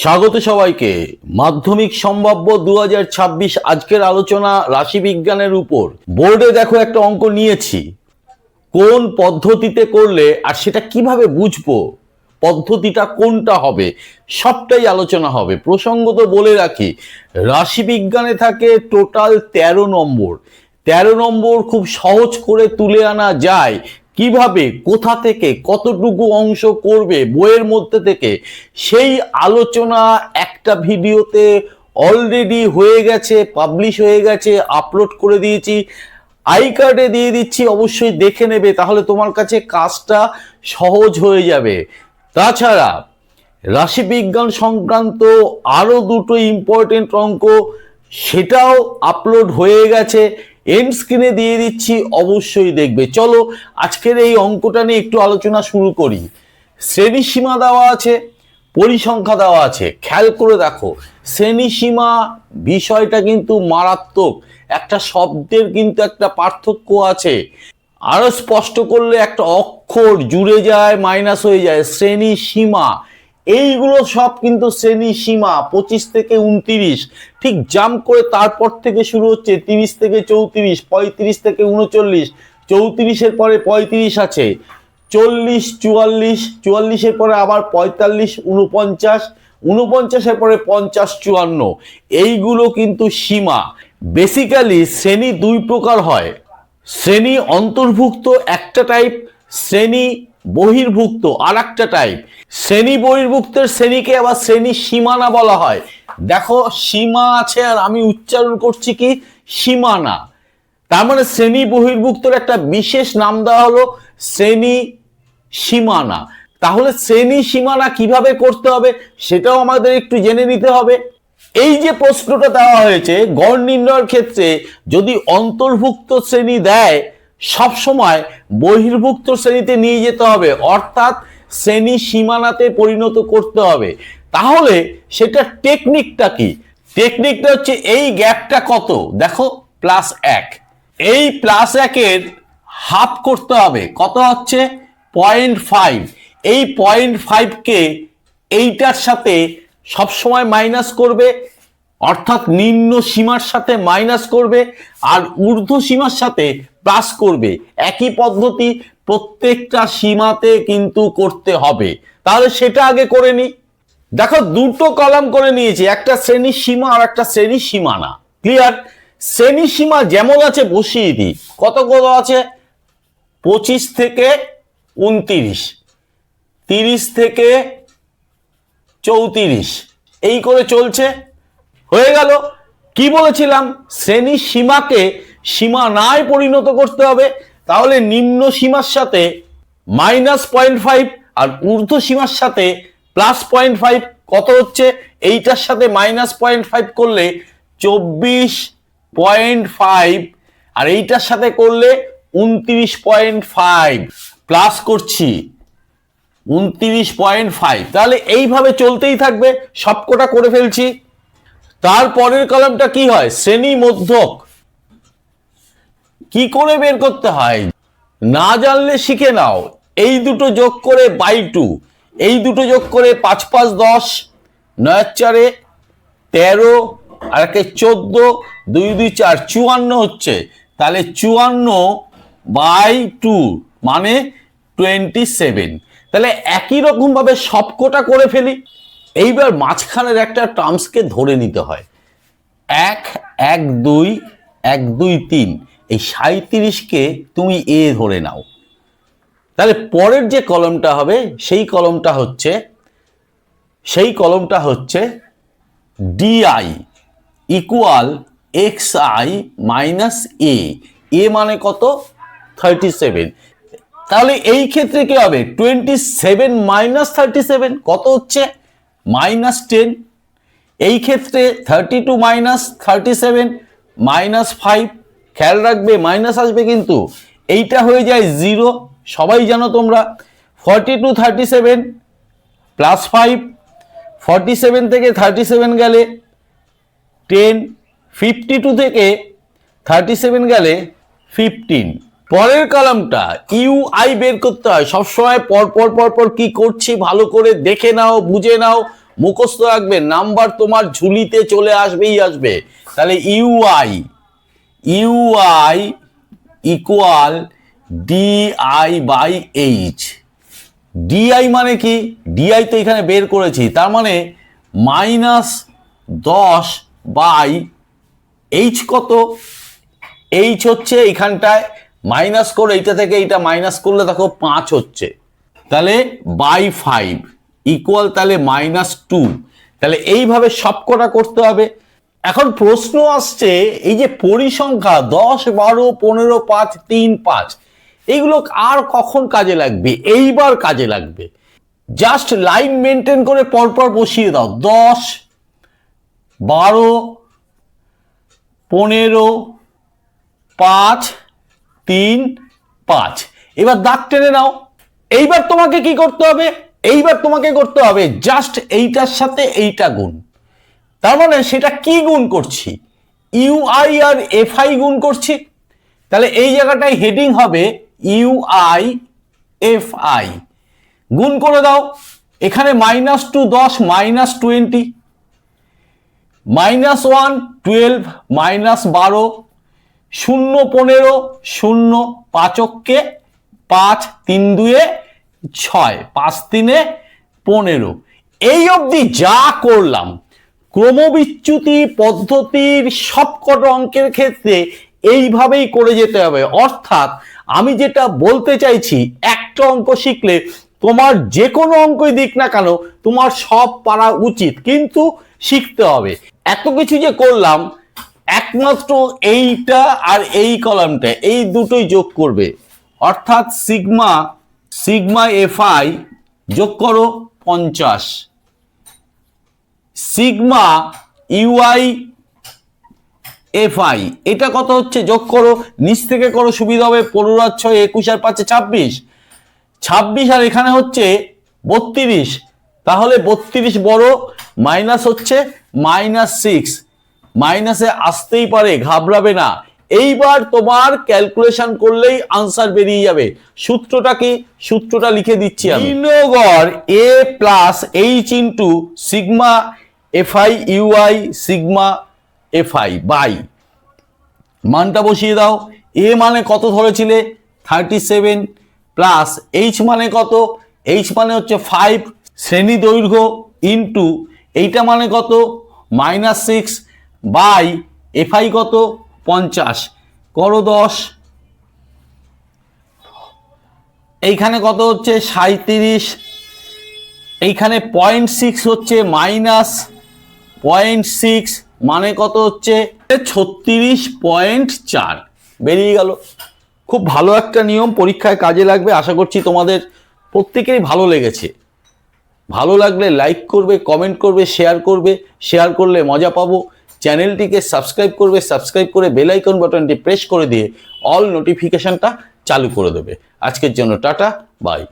স্বাগত সবাইকে। মাধ্যমিক সম্ভাব্য দু হাজার ছাব্বিশ আজকের আলোচনা রাশি বিজ্ঞানের উপর। বোর্ডে দেখো একটা অঙ্ক নিয়েছি। কোন পদ্ধতিতে করলে আর সেটা কীভাবে বুঝব? পদ্ধতিটা কোনটা হবে? সবটাই আলোচনা হবে। প্রসঙ্গত বলে রাখি রাশি বিজ্ঞানে থাকে টোটাল তেরো নম্বর। তেরো নম্বর খুব সহজ করে তুলে আনা যায়। কীভাবে, কোথা থেকে, কতটুকু অংশ করবে, বইয়ের মধ্যে থেকে, সেই আলোচনা একটা ভিডিওতে অলরেডি হয়ে গেছে পাবলিশ হয়ে গেছে আপলোড করে দিয়েছি। আই কার্ডে দিয়ে দিচ্ছি, অবশ্যই দেখে নেবে, তাহলে তোমার কাছে কাজটা সহজ হয়ে যাবে। তাছাড়া, রাশিবিজ্ঞান সংক্রান্ত আরও দুটো ইম্পর্টেন্ট অঙ্ক, সেটাও আপলোড হয়ে গেছে। এন্ড স্ক্রিনে দিয়ে দিচ্ছি, অবশ্যই দেখবে। চলো, আজকের এই অঙ্কটা নিয়ে একটু আলোচনা শুরু করি। শ্রেণি সীমা দেওয়া আছে, পরিসংখ্যা দেওয়া আছে। খেয়াল করে দেখো শ্রেণি সীমা বিষয়টা কিন্তু মারাত্মক। একটা শব্দের কিন্তু একটা পার্থক্য আছে। আরও স্পষ্ট করলে একটা অক্ষর জুড়ে যায়, মাইনাস হয়ে যায়। শ্রেণি সীমা এইগুলো সব কিন্তু শ্রেণি সীমা, পঁচিশ থেকে উনতিরিশ। ঠিক জাম্প করে তারপর থেকে শুরু হচ্ছে তিরিশ থেকে চৌত্রিশ, পঁয়ত্রিশ থেকে উনচল্লিশ, চৌত্রিশের পরে পঁয়ত্রিশ আছে, চল্লিশ, চুয়াল্লিশ, চুয়াল্লিশের পরে আবার পঁয়তাল্লিশ উনপঞ্চাশ উনপঞ্চাশের পরে পঞ্চাশ, চুয়ান্ন। এইগুলো কিন্তু সীমা। বেসিক্যালি শ্রেণি দুই প্রকার হয়। শ্রেণি অন্তর্ভুক্ত একটা টাইপ শ্রেণি বহির্ভুক্ত আর একটা টাইপ শ্রেণি বহির্ভুক্তের শ্রেণীকে আবার শ্রেণি সীমানা বলা হয়। দেখো, সীমা আছে আর আমি উচ্চারণ করছি কি? সীমানা। তার মানে শ্রেণি বহির্ভুক্তের একটা বিশেষ নাম দেওয়া হলো শ্রেণি সীমানা। তাহলে শ্রেণি সীমানা কীভাবে করতে হবে সেটাও আমাদের একটু জেনে নিতে হবে। এই যে প্রশ্নটা দেওয়া হয়েছে, গড় নির্ণয়ের ক্ষেত্রে যদি অন্তর্ভুক্ত শ্রেণি দেয় সব সময় বহির্ভুক্ত শ্রেণীতে নিয়ে যেতে হবে, অর্থাৎ শ্রেণি সীমানাতে পরিণত করতে হবে। তাহলে সেটা টেকনিকটা কি? টেকনিকটা হচ্ছে এই গ্যাপটা কত? দেখো প্লাস এক। এই প্লাস একের হাফ করতে হবে। কত হচ্ছে? পয়েন্ট ফাইভ এই পয়েন্ট ফাইভকে এইটার সাথে সবসময় মাইনাস করবে, অর্থাৎ নিম্ন সীমার সাথে মাইনাস করবে, আর ঊর্ধ্ব সীমার সাথে প্লাস করবে। একই পদ্ধতি প্রত্যেকটা সীমাতে কিন্তু করতে হবে। তাহলে সেটা আগে করে নি। দেখো, দুটো কলাম করে নিয়েছি, একটা শ্রেণি সীমা আর একটা শ্রেণি সীমানা। ক্লিয়ার শ্রেণি সীমা যেমন আছে, বসিয়ে দিই। কত কত আছে? পঁচিশ থেকে উনতিরিশ। তিরিশ থেকে চৌত্রিশ। এই করে চলছে। হয়ে গেল। কি বলেছিলাম? শ্রেণি সীমাকে সীমানায় পরিণত করতে হবে, তাহলে নিম্ন সীমার সাথে মাইনাস পয়েন্ট ফাইভ আর ঊর্ধ্ব সীমার সাথে প্লাস পয়েন্ট ফাইভ কত হচ্ছে? এইটার সাথে মাইনাস পয়েন্ট ফাইভ করলে চব্বিশ পয়েন্ট ফাইভ আর এইটার সাথে করলে উনত্রিশ পয়েন্ট ফাইভ প্লাস করছি উনত্রিশ পয়েন্ট ফাইভ তাহলে এইভাবে চলতেই থাকবে, সবকটা করে ফেলছি। তারপরের কলমটা কি হয়? শ্রেণি মধ্যক। কি করে বের করতে হয়? না জানলে শিখে নাও। এই দুটো যোগ করে বাই টু। এই দুটো যোগ করে পাঁচ পাঁচ দশ। নয় চারে তেরো, আর একে চোদ্দ, দুই দুই চার। চুয়ান্ন হচ্ছে। তাহলে চুয়ান্ন বাই টু মানে টোয়েন্টি সেভেন তাহলে একই রকম ভাবে সবকটা করে ফেলি। এইবার মাঝখানের একটা টার্মসকে ধরে নিতে হয়। এক এক দুই এক দুই তিন। এই সাঁত্রিশকে তুমি এ ধরে নাও। তাহলে পরের যে কলমটা হবে, সেই কলমটা হচ্ছে, সেই কলমটা হচ্ছে d i equal x i minus a a মানে কত? থার্টি সেভেন তাহলে এই ক্ষেত্রে কি হবে? Twenty seven minus thirty seven কত হচ্ছে? মাইনাস টেন এই ক্ষেত্রে thirty two minus thirty seven minus five খেয়াল রাখবে মাইনাস আসবে কিন্তু। এইটা হয়ে যায় জিরো সবাই জানো তোমরা forty two thirty seven plus five forty seven থেকে থার্টি সেভেন গেলে টেন ফিফটি টু থেকে থার্টি সেভেন গেলে ফিফটিন পরের কলামটা ইউ আই বের করতে হয়। সবসময় পর পর পর পর কি করছি ভালো করে দেখে নাও, বুঝে নাও, মুখস্থ রাখবে। নাম্বার তোমার ঝুলিতে চলে আসবেই আসবে। তাহলে u i u i equal d i by h d i মানে কি? ডিআই তো এখানে বের করেছি, তার মানে মাইনাস দশ বাই এইচ কত? এইচ হচ্ছে এখানটায় মাইনাস করে এইটা থেকে এইটা মাইনাস করলে দেখো পাঁচ হচ্ছে। তাহলে বাই ফাইভ ইকুয়াল তাহলে মাইনাস টু তাহলে এইভাবে সবকটা করতে হবে। এখন প্রশ্ন আসছে, এই যে পরিসংখ্যা দশ, বারো, পনেরো, পাঁচ, তিন, পাঁচ এইগুলো আর কখন কাজে লাগবে? এইবার কাজে লাগবে। জাস্ট লাইন মেনটেন করে পরপর বসিয়ে দাও। দশ, বারো, পনেরো, পাঁচ, তিন, পাঁচ, এবার দাগ টেনে নাও। এইবার তোমাকে কি করতে হবে? এইবার তোমাকে করতে হবে জাস্ট এইটার সাথে এইটা গুণ। তার মানে সেটা কি গুণ করছি? ইউআই আর এফআই গুণ করছি? তাহলে এই জায়গাটায় হেডিং হবে ইউআই এফআই গুণ করে দাও। এখানে মাইনাস টু দশ minus twenty minus one twelve minus বারো। শূন্য, পনেরো। শূন্য পাঁচককে পাঁচ, তিন, দুয়ে ছয়, পাঁচ, তিনে পনেরো। এই অবধি যা করলাম ক্রমবিচ্যুতি পদ্ধতির সবকটা অঙ্কের ক্ষেত্রে এইভাবেই করে যেতে হবে। অর্থাৎ আমি যেটা বলতে চাইছি, একটা অঙ্ক শিখলে তোমার যে কোনো অঙ্কই দিক না কেন তোমার সব পারা উচিত। কিন্তু শিখতে হবে। এত কিছু যে করলাম, একমাত্র এইটা আর এই কলামটা, এই দুটোই যোগ করবে। অর্থাৎ সিগমা সিগমা এফআই যোগ করো পঞ্চাশ। Sigma u i f i. এটা কত হচ্ছে? যোগ করো। নিচ থেকে করো, সুবিধা হবে পনেরো আর ছয়, একুশ আর পাঁচে ছাব্বিশ। ছাব্বিশ আর এখানে হচ্ছে বত্রিশ। তাহলে বত্রিশ বড়, মাইনাস হচ্ছে মাইনাস সিক্স। মাইনাসে আসতেই পারে, ঘাবড়াবে না। এইবার তোমার ক্যালকুলেশন করলেই আনসার বেরিয়ে যাবে। সূত্রটা কি? সূত্রটা লিখে দিচ্ছি আমি। A plus h into sigma f i u i sigma f i by মানটা বসিয়ে দাও। এ মানে কত ধরেছিলে? থার্টি সেভেন প্লাস এইচ মানে কত? এইচ মানে হচ্ছে ফাইভ শ্রেণি দৈর্ঘ্য ইন্টু এইটা মানে কত? মাইনাস সিক্স বাই এফআই কত? পঞ্চাশ। করো দশ। এইখানে কত হচ্ছে? সাঁত্রিশ এইখানে পয়েন্ট সিক্স হচ্ছে মাইনাস পয়েন্ট সিক্স মানে কত হচ্ছে? ছত্রিশ পয়েন্ট চার। বেরিয়ে গেল। খুব ভালো একটা নিয়ম পরীক্ষায় কাজে লাগবে। আশা করছি তোমাদের প্রত্যেকেরই ভালো লেগেছে। ভালো লাগলে লাইক করবে কমেন্ট করবে শেয়ার করবে। শেয়ার করলে মজা পাবো। চ্যানেলটিকে সাবস্ক্রাইব করবে সাবস্ক্রাইব করে বেল আইকন বাটনটি প্রেস করে দিয়ে অল নোটিফিকেশনটা চালু করে দেবে। আজকের জন্য টাটা বাই